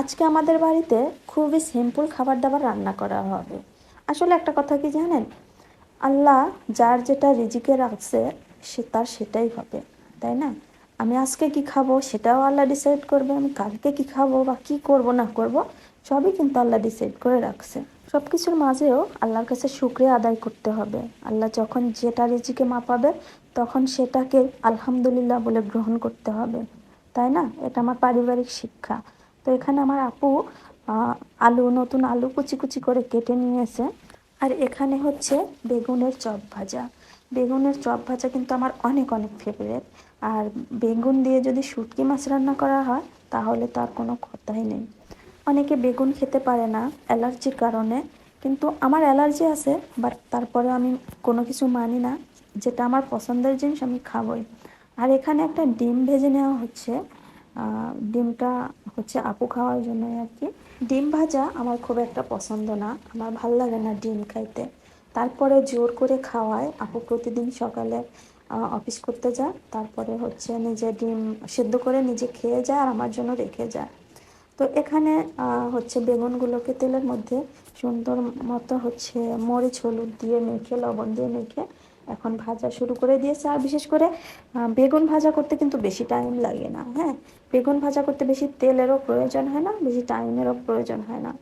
আজকে আমাদের বাড়িতে খুবই সিম্পল খাবার দাবার রান্না করা হবে। আসলে একটা কথা কি জানেন? আল্লাহ যার যেটা রিজিকে রাখছে, সে তার সেটাই হবে, তাই না? আমি আজকে কি খাব সেটাও আল্লাহ ডিসাইড করবে, আমি কালকে কি খাব বা কি করব না করব, সবই কিন্তু আল্লাহ ডিসাইড করে রাখছে। সব কিছুর মাঝেও আল্লাহর কাছে শুক্রিয়া আদায় করতে হবে। আল্লাহ যখন যেটা রিজিকে মাপাবে, তখন সেটাকে আলহামদুলিল্লাহ বলে গ্রহণ করতে হবে, তাই না? এটা আমার পারিবারিক শিক্ষা। তো এখানে আমার আপু আলু, নতুন আলু কুচি কুচি করে কেটে নিয়েছে। আর এখানে হচ্ছে বেগুনের চপ ভাজা। বেগুনের চপ ভাজা কিন্তু আমার অনেক অনেক ফেভারিট আর বেগুন দিয়ে যদি শুটকি মাছ রান্না করা হয়, তাহলে তার কোনো কথাই নেই। অনেকে বেগুন খেতে পারে না অ্যালার্জির কারণে, কিন্তু আমার অ্যালার্জি আছে, বাট তারপরে আমি কোনো কিছু মানি না। যেটা আমার পছন্দের জিনিস আমি খাবই। আর এখানে একটা ডিম ভেজে নেওয়া হচ্ছে। ডিমটা হচ্ছে আপু খাওয়ার জন্য আর কি। ডিম ভাজা আমার খুব একটা পছন্দ না, আমার ভালো লাগে না ডিম খাইতে। তারপরে জোর করে খাওয়ায়, আপু প্রতিদিন সকালে অফিস করতে যায়, তারপরে হচ্ছে নিজে ডিম সেদ্ধ করে নিজে খেয়ে যায় আর আমার জন্য রেখে যায়। তো এখানে হচ্ছে বেগুনগুলোকে তেলের মধ্যে সুন্দর মতো হচ্ছে মরিচ হলুদ দিয়ে মেখে, লবণ দিয়ে মেখে এখন ভাজা শুরু করে দিয়েছে। আর বিশেষ করে বেগুন ভাজা করতে কিন্তু বেশি টাইম লাগে না হ্যাঁ? বেগুন ভাজা করতে বেশি তেলেরও প্রয়োজন হয় না, বেশি টাইমেরও প্রয়োজন হয় না।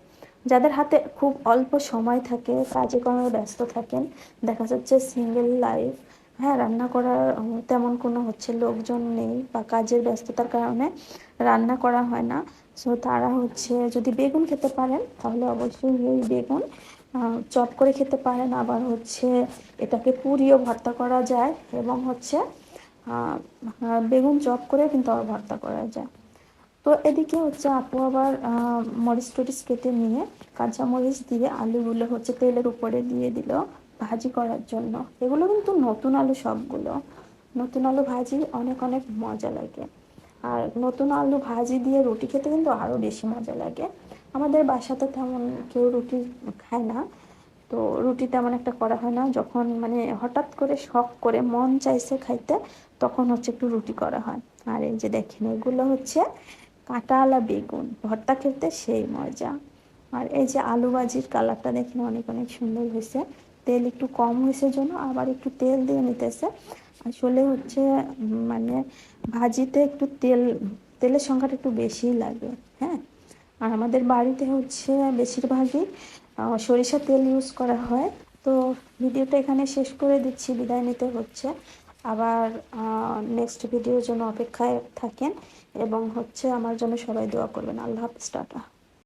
যাদের হাতে খুব অল্প সময় থাকে, কাজে কর্মে ব্যস্ত থাকেন, দেখা যাচ্ছে সিঙ্গেল লাইফ হ্যাঁ রান্না করার তেমন কোনো হচ্ছে লোকজন নেই বা কাজের ব্যস্ততার কারণে রান্না করা হয় না। সো তারা হচ্ছে যদি বেগুন খেতে পারেন, তাহলে অবশ্যই এই বেগুন চপ করে খেতে পারেন। আবার হচ্ছে এটাকে পুরিও ভর্তা করা যায় এবং হচ্ছে বেগুন চপ করে কিন্তু আবার ভর্তা করা যায়। তো এদিকে হচ্ছে আপু আবার মরিচ টরিচ কেটে নিয়ে কাঁচা মরিচ দিয়ে আলুগুলো হচ্ছে তেলের উপরে দিয়ে দিল। ভাজি করার জন্য। এগুলো কিন্তু নতুন আলু সবগুলো। নতুন আলু ভাজি অনেক অনেক মজা লাগে। আর নতুন আলু ভাজি দিয়ে রুটি খেতে কিন্তু আরও বেশি মজা লাগে। আমাদের বাসাতে তেমন কেউ রুটি খায় না। তো রুটি তেমন একটা করা হয় না। যখন মানে হঠাৎ করে শখ করে মন চাইছে খাইতে, তখন হচ্ছে একটু রুটি করা হয়। আর এই যে দেখেন, এগুলো হচ্ছে কাঁটাওয়ালা বেগুন। ভর্তা খেতে সেই মজা। আর এই যে আলু ভাজির কালারটা দেখেন, অনেক অনেক সুন্দর হয়েছে। তেল একটু কম হয়েছে জন্য আবার একটু তেল দিয়ে নিতেছে। আসলে হচ্ছে মানে ভাজিতে একটু তেল তেলের সংখ্যাটা একটু বেশিই লাগে হ্যাঁ? আর আমাদের বাড়িতে হচ্ছে বেশিরভাগই আহ, সরিষার তেল ইউজ করা হয়। তো ভিডিওটা এখানে শেষ করে দিচ্ছি বিদায় নিতে হচ্ছে। আবার নেক্সট ভিডিওর জন্য অপেক্ষায় থাকেন এবং হচ্ছে আমার জন্য সবাই দোয়া করবেন। আল্লাহ হাফিজ টাটা।